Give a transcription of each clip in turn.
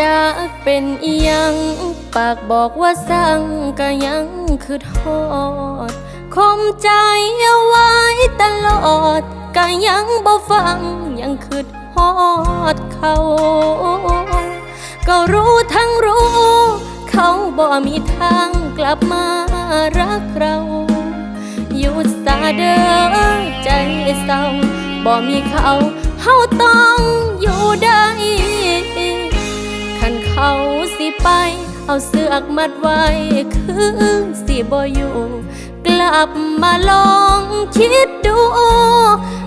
จากเป็นอียังปากบอกว่าสั่งก็ยังคือทอดคมใจเอาไว้ตลอดก็ยังบ่ฟังยังคือฮอดเขา ก็รู้ทั้งรู้ เขาบ่มีทางกลับมารักเราหยุดซาเด้อใจเศร้าบ่มีเขาเฮาต้องอยู่ได้ คันเขาสิไป เอาเสือกมัดไว้ คือสิบ่อยู่ กลับมาลองคิดดู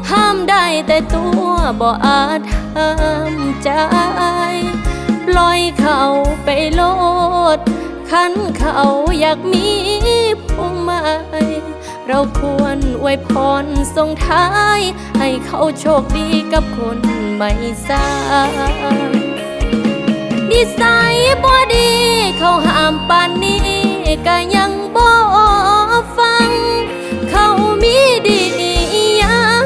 ห้ามได้แต่ตัวบ่อาจห้ามใจปล่อยเขาไปโลดคันเขาอยากมีผู้ใหม่เราควรอวยพรส่งท้าย ให้เขาโชคดีกับคนใหม่สร้าง นิสัยบ่ดี เขาห้ามปานนี้ก็ยังบ่ฟัง เขามีดียัง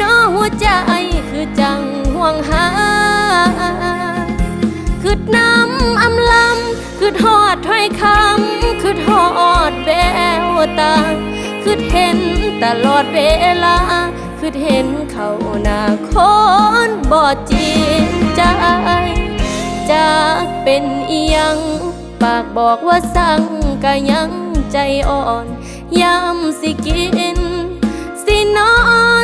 นอหัวใจคือจังห่วงหาคือน้ำอำลำคือทอดถ้อยคำคือทอดแววตาคือเห็นตลอดเวลาคือเห็นเขาหน้าคนบ่จริงใจ ปากบอกว่าสั่งก็ยังใจอ่อนยามสิกิน สินอ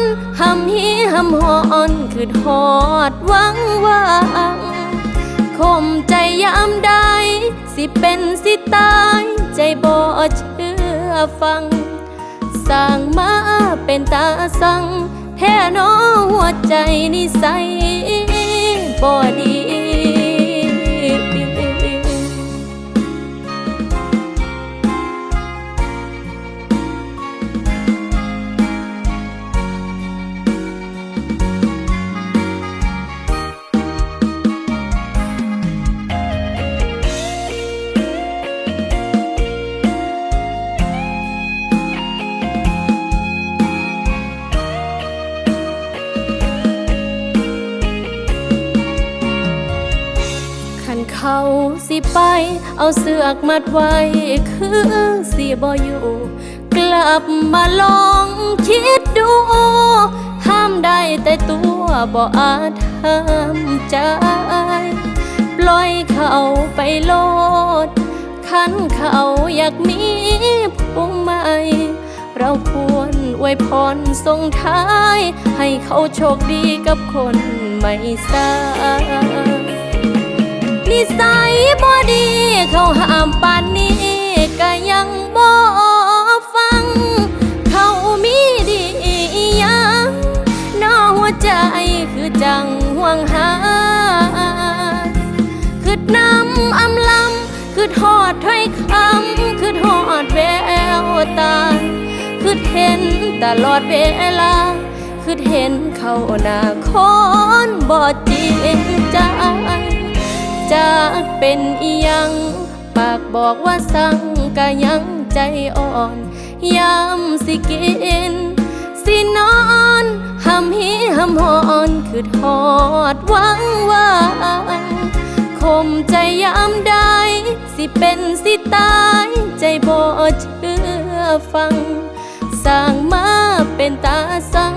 นหำฮีหำหอนคือทอดหวังวังคมใจยามใดสิเป็นสิตาย ใจบ่เชื่อฟัง สร้างมาเป็นตาสั่งแท้หนอหัวใจนิสัย เขาสิไป เอาเสือกมัดไว้ คือสิบ่อยู่ กลับมาลองคิดดู ห้ามได้แต่ตัวบ่อาจห้ามใจ ปล่อยเขาไปโลดคันเขาอยากมีผู้ใหม่เราควรอวยพรส่งท้าย ให้เขาโชคดีกับคนใหม่สร้าง นิสัยบ่ดี เขาห้ามปานนี้ก็ยังบ่ฟัง เขามีดียังนอหัวใจคือจังห่วงหาคือน้ำอำลำคือทอดถ้อยคำคือทอดแววตาคือเห็นตลอดเวลาคือเห็นเขาหน้าคนบ่จริงใจ เป็นอียัง ปากบอกว่าสั่งก็ยังใจอ่อนยามสิกิน สินอนหำฮีหำหอนคือทอดหวังวังคมใจยามใดสิเป็นสิตายใจบ่เชื่อฟัง สร้างมาเป็นตาสั่ง